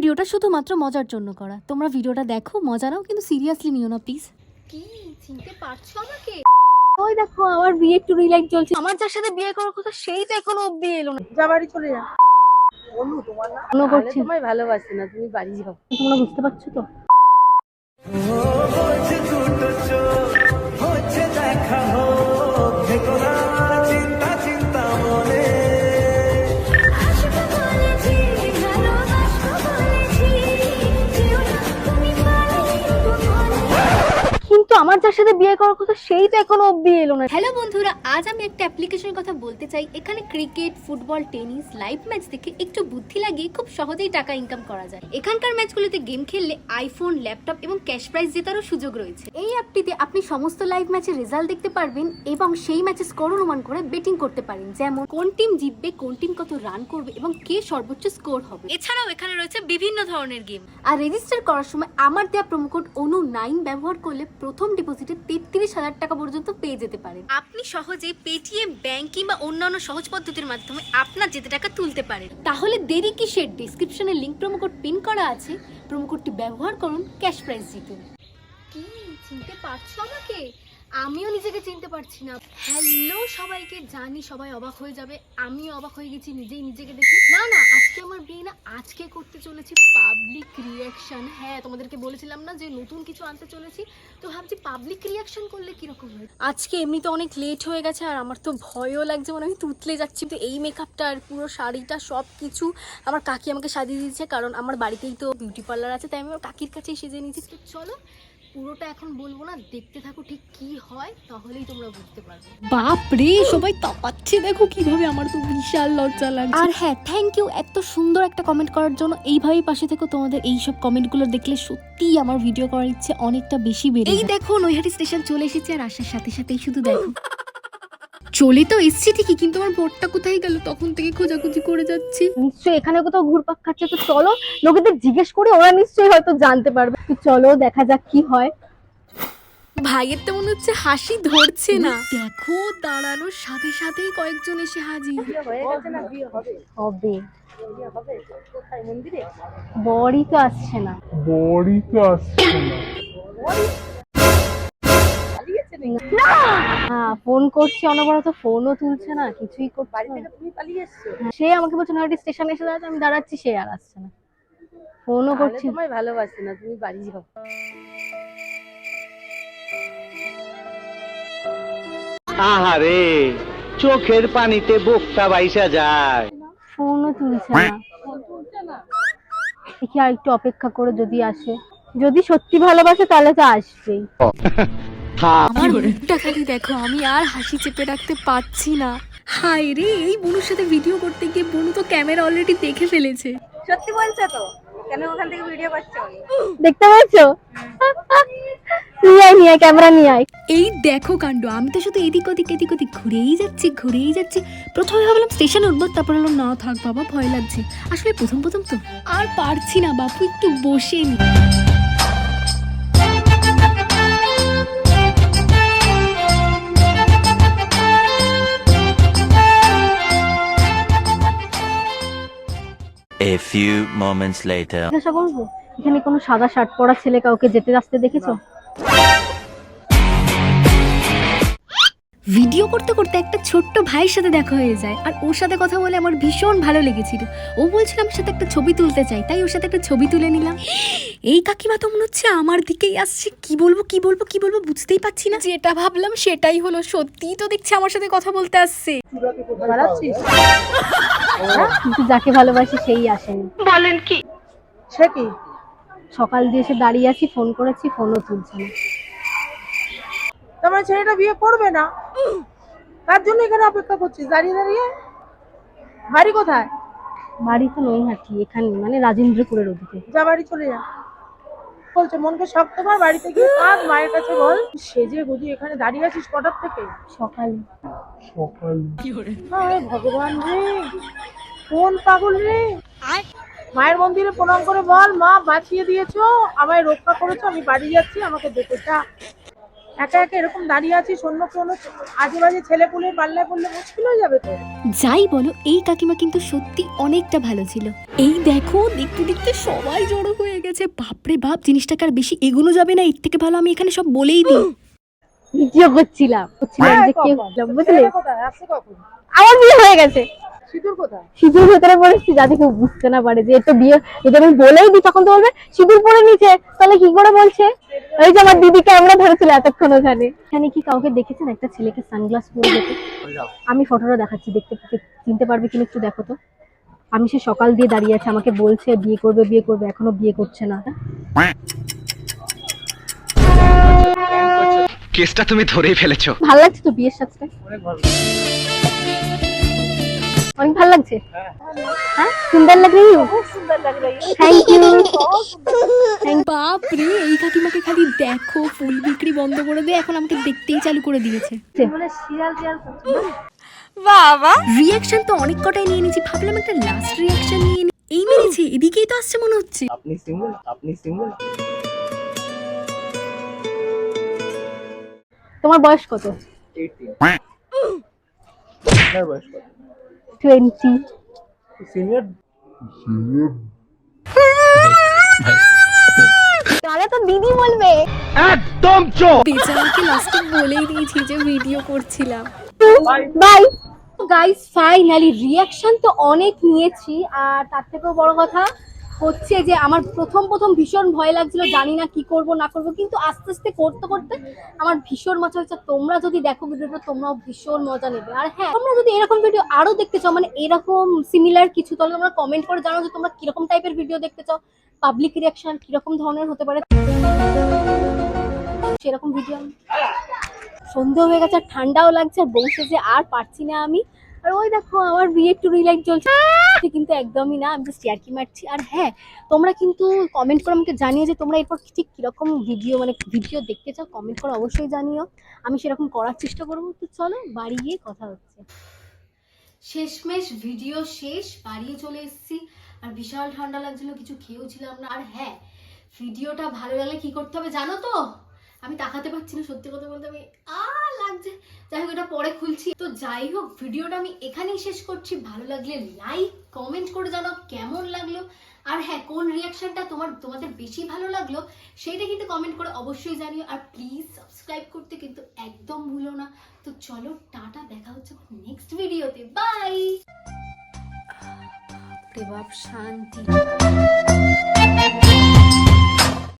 ভিডিওটা শুধুমাত্র মজার জন্য করা। তোমরা ভিডিওটা দেখো মজা নাও কিন্তু সিরিয়াসলি নিও না প্লিজ কি? চিনতে পারছ আমাকে? ওই দেখো আমার বিয়ে একটু রিল্যাক্স চলছে। আমার যার সাথে বিয়ে করার কথা সেই তো এখনও অব্দি এলো না। যা বাড়ি চলে যা। অনু তোমার না? আরে করছি। তোমায় ভালোবাসি না তুমি বাড়ি যাও। তোমরা বুঝতে পারছ তো? হচ্ছে দেখা হোক যার সাথে বিয়ে করার কথা সেই তো এখনও অব্দি এলো না। হ্যালো বন্ধুরা, আজ আমি একটা অ্যাপ্লিকেশনের কথা বলতে চাই। এখানে cricket football tennis live match দেখে একটু বুদ্ধি লাগিয়ে খুব সহজেই টাকা ইনকাম করা যায়। এখানকার ম্যাচগুলোতে গেম খেললে আইফোন ল্যাপটপ এবং ক্যাশ প্রাইজ জেতারও সুযোগ রয়েছে। এই অ্যাপটিতে আপনি সমস্ত লাইভ ম্যাচের রেজাল্ট দেখতে পারবেন এবং সেই ম্যাচে স্কোর অনুমান করে বেটিং করতে পারেন। যেমন, কোন টিম জিতবে, কোন টিম কত রান করবে এবং কে সর্বোচ্চ স্কোর হবে। এছাড়াও এখানে রয়েছে বিভিন্ন ধরনের গেম আর রেজিস্টার করার সময় আমার দেওয়া প্রোমো কোড অনু নাইন ব্যবহার করলে প্রথম ডিপোজিটে তেত্রিশ হাজার টাকা পর্যন্ত পেয়ে যেতে পারেন। আপনি সহজে পেটিএম ব্যাংকিং বা অন্যান্য সহজ পদ্ধতির মাধ্যমে আপনার যেতে টাকা তুলতে পারেন। তাহলে দেরি কিসের? ডিসক্রিপশনে লিঙ্ক প্রোমো কোড পিন করা আছে। প্রোমো কোডটি ব্যবহার করুন ক্যাশ প্রাইস জিতুন কি চিনতে পারছ আমাকে? আমিও নিজেকে চিনতে পারছি না। হ্যালো সবাইকে জানি সবাই অবাক হয়ে যাবে। আমিও অবাক হয়ে গেছি নিজেই নিজেকে দেখে। না না আজকে আমার বিয়ে না আজকে করতে চলেছি পাবলিক রিয়াকশন হ্যাঁ তোমাদেরকে বলেছিলাম না যে নতুন কিছু আনতে চলেছি তো ভাবছি পাবলিক রিয়াকশন করলে কীরকম হয়? আজকে এমনিতে অনেক লেট হয়ে গেছে আর আমার তো ভয়ও লাগছে মানে আমি তুতলে যাচ্ছি। তো এই মেকআপটা আর পুরো শাড়িটা সব কিছু আমার কাকি আমাকে সাজিয়ে দিয়েছে কারণ আমার বাড়িতেই তো বিউটি পার্লার আছে তাই আমি আমার কাকির কাছেই সেজে নিয়েছি। তো চলো পুরোটা এখন বলব না দেখতে থাকো ঠিক কি হয় তাহলেই তোমরা বুঝতে পারবে। বাপ রে সবাই তাপাচ্ছে দেখো কীভাবে আমার তো বিশাল লজ্জা লাগছে। আর হ্যাঁ থ্যাংক ইউ এত সুন্দর একটা কমেন্ট করার জন্য এইভাবেই পাশে থেকে তোমাদের এই সব কমেন্টগুলো দেখলে সত্যি আমার ভিডিও করার ইচ্ছে অনেকটা বেশি বেড়ে এই দেখো নৈহাটি স্টেশন চলে এসেছে আর আসার সাথে সাথেই শুধু দেখো। চলে তো এসছি ঠিকই কিন্তু আমার বোটটা কোথায় গেল? তখন থেকে খোঁজাখুঁজি করে যাচ্ছি। নিশ্চয়ই এখানে কোথাও ঘুরপাক খাচ্ছে তো চলো লোকেদের জিজ্ঞেস করে ওরা নিশ্চয়ই হয়তো জানতে পারবে। তো চলো দেখা যাক কি হয়। ভাইয়ের তো মনে হচ্ছে হাসি ধরছে না। দেখো দাঁড়ানোর সাথে সাথেই কয়েকজন এসে হাজির। না হবে? হবে। বিয়ে হবে? কোথায় মন্দিরে? বরই তো আসছে না। বড়ি তো আসছে না। ফোন করছি অনবরত ফোনও তুলছে না কিছুই করছে বাড়ি থেকে তুমি পালিয়ে এসছো? সে আমাকে বলছে নয়টি স্টেশনে এসে দাঁড়াতে আমি দাঁড়াচ্ছি সে আর আসছে না। ফোনও করছি তোমায় ভালোবাসি না তুমি বাড়ি যাও। আহারে চোখের পানিতে বোকটা বাইসা যায়। ফোনও তুলছে না। দেখি আর একটু অপেক্ষা করে যদি আসে। যদি সত্যি ভালোবাসে তাহলে তো আসবেই। আমার মুখটা খালি দেখো আমি আর হাসি চেপে রাখতে পারছি না। হাই রে এই বনুর সাথে ভিডিও করতে গিয়ে বনু তো ক্যামেরা অলরেডি দেখে ফেলেছে। সত্যি বলছো তো? কেন ওখান থেকে ভিডিও পাচ্ছো দেখতে পাচ্ছ? নিয়ে আয় নিয়ে আয় ক্যামেরা নিয়ে আয়। এই দেখো কাণ্ড আমি তো শুধু এদিক ওদিক এদিক ওদিক ঘুরেই যাচ্ছি ঘুরেই যাচ্ছি। প্রথমে ভাবলাম স্টেশনে উঠবো তারপর হলো না থাক বাবা ভয় লাগছে। আসলে প্রথম প্রথম তো আর পারছি না বাপু একটু বসে নি। A few moments later. জিজ্ঞাসা করব? এখানে কোনো সাদা শার্ট পরা ছেলে কাউকে যেতে আসতে দেখেছ? ভিডিও করতে করতে একটা ছোট্ট ভাইয়ের সাথে দেখা হয়ে যায়। আর ওর সাথে কথা বলে আমার ভীষণ ভালো লেগেছিল। ও বলছিল আমার সাথে একটা ছবি তুলতে চাই তাই ওর সাথে একটা ছবি তুলে নিলাম। এই কাকিমা তো মনে হচ্ছে আমার দিকেই আসছে। কি বলব কি বলব কি বলব বুঝতেই পারছি না। যেটা ভাবলাম সেটাই হলো সত্যিই তো দেখছি আমার সাথে কথা বলতে আসছে। হ্যাঁ, কিন্তু যাকে ভালোবাসি সেই আসেনি। বলেন কি? সে কি? সকাল দিয়ে এসে দাঁড়িয়ে আছি ফোন করেছি ফোনও তুলছে না। তোমার ছেলেটা বিয়ে করবে না। তার জন্য এখানে অপেক্ষা করছিস দাঁড়িয়ে দাঁড়িয়ে। বাড়ি কোথায়? বাড়ি তো নৈহাটি এখানে মানে রাজেন্দ্রপুরের ওদিকে। যা বাড়ি চলে যা। বলছে মনকে শক্ত কর বাড়িতে গিয়ে কাঁদ মায়ের কাছে বল। সেজে গুজি এখানে দাঁড়িয়ে আছিস কটার থেকে? সকাল। সকাল। আরে ভগবান রে কোন পাগল রে? মায়ের মন্দিরে প্রণাম করে বল মা বাঁচিয়ে দিয়েছ আমায় রক্ষা করেছ আমি বাড়ি যাচ্ছি আমাকে দেখে যা। একা একা এরকম দাঁড়িয়ে আছিস অন্য কোনো আজেবাজে ছেলে পুলের পাল্লায় পড়লে মুশকিল হয়ে যাবে তো। যাই বলো, এই কাকিমা কিন্তু সত্যি অনেকটা ভালো ছিল। এই দেখো, দেখতে দেখতে সবাই জড়ো হয়ে গেছে। বাপরে বাপ, জিনিসটাকে আর বেশি এগোনো যাবে না, এর থেকে ভালো আমি এখানে সব বলেই দিই। ভিডিও করছিলাম করছিলাম যে কেউ বুঝলে? ছেলে কোথায়? আসছে কখন? আমার বিয়ে হয়ে গেছে। সিঁদুর ভেতরে পড়েছি যাতে কেউ বুঝতে না পারে যে তো বিয়ে যদি আমি বলেই দিই তখন তো বলবে সিঁদুর পরে নিচে তাহলে কি করে বলছে? ওই যে আমার দিদি ক্যামেরা ধরেছিল এতক্ষণ ওখানে। এখানে কি কাউকে দেখেছেন? একটা ছেলেকে সানগ্লাস পরে যেতে আমি ফটোটা দেখাচ্ছি দেখতে দেখতে চিনতে পারবে কিনা একটু দেখো তো। আমি সে সকাল দিয়ে দাঁড়িয়ে আছে আমাকে বলছে বিয়ে করবে বিয়ে করবে এখনও বিয়ে করছে না। কেসটা তুমি ধরেই ফেলেছো। ভালো লাগছে তো বিয়ের সাথে অনেক ভালো লাগছে? হ্যাঁ? সুন্দর লাগ রही হো সুন্দর লাগে থ্যাংক ইউ বাপ রে এই কাকিমাকে খালি দেখো ফুল বিক্রি বন্ধ করে দিয়ে এখন আমাকে দেখতেই চালু করে দিয়েছে। মানে শিয়াল টিয়াল করছে রিয়াকশন তো অনেক কটাই নিয়ে নিয়েছি ভাবলাম একটা লাস্ট রিয়াকশন নিয়ে নিই এই মেরেছে এদিকেই তো আসছে মনে হচ্ছে। আপনি সিঙ্গেল আপনি সিঙ্গেল তোমার বয়স কত? আপনার বয়স কত? টোয়েন্টি সিনিয়র তাহলে তো দিদি বলবে। একদম চোখ। লাস্টে বলেই দিয়েছি যে ভিডিও করছিলাম। বাই গাইস ফাইনালি রিয়াকশন তো অনেক নিয়েছি আর তার থেকেও বড় কথা হচ্ছে যে আমার প্রথম প্রথম ভীষণ ভয় লাগছিল, জানি না কি করব, না করব, কিন্তু আস্তে আস্তে করতে করতে আমার ভীষণ মজা হচ্ছে তোমরা যদি দেখো ভিডিওটা, তোমরাও ভীষণ মজা নেবে। আর হ্যাঁ তোমরা যদি এরকম ভিডিও আরও দেখতে চাও মানে এরকম সিমিলার কিছু, তাহলে তোমরা কমেন্ট করে জানাও যে তোমরা কীরকম টাইপের ভিডিও দেখতে চাও পাবলিক রিয়াকশন কীরকম ধরনের হতে পারে। সেরকম ভিডিও আমি সন্ধ্যে হয়ে গেছে ঠান্ডাও লাগছে বসে যে আর পারছি না আমি। আর ওই দেখো, আমার বিয়ে টু লাইট চলছে। কিন্তু একদমই না, আমি জাস্ট মারছি। আর হ্যাঁ তোমরা কিন্তু কমেন্ট করে আমাকে জানিয়ে যে তোমরা এরপর ঠিক কীরকম ভিডিও মানে ভিডিও দেখতে চাও কমেন্ট করে অবশ্যই জানিও। আমি সেরকম করার চেষ্টা করব। তো চলো, বাড়ি গিয়ে কথা হচ্ছে। শেষমেশ ভিডিও শেষ, বাড়িয়ে চলে এসেছি। আর বিশাল ঠান্ডা লাগছিল, কিছু খেয়েও ছিলাম না। আর হ্যাঁ ভিডিওটা ভালো লাগলে কি করতে হবে জানো তো? আমি তাকাতে পারছি না, সত্যি কথা বলতে আমি আ লাগছে। যাই হোক, এটা পরে খুলছি। তো যাই হোক, ভিডিওটা আমি এখানেই শেষ করছি। ভালো লাগলে লাইক কমেন্ট করে জানাও কেমন লাগল। আর হ্যাঁ কোন রিয়াকশনটা তোমার, তোমাদের বেশি ভালো লাগল, সেইটা কিন্তু কমেন্ট করে অবশ্যই জানিও। আর প্লিজ সাবস্ক্রাইব করতে কিন্তু একদম ভুলো না। তো চলো, টাটা, দেখা হচ্ছে নেক্সট ভিডিওতে বাই বাপ, শান্তি।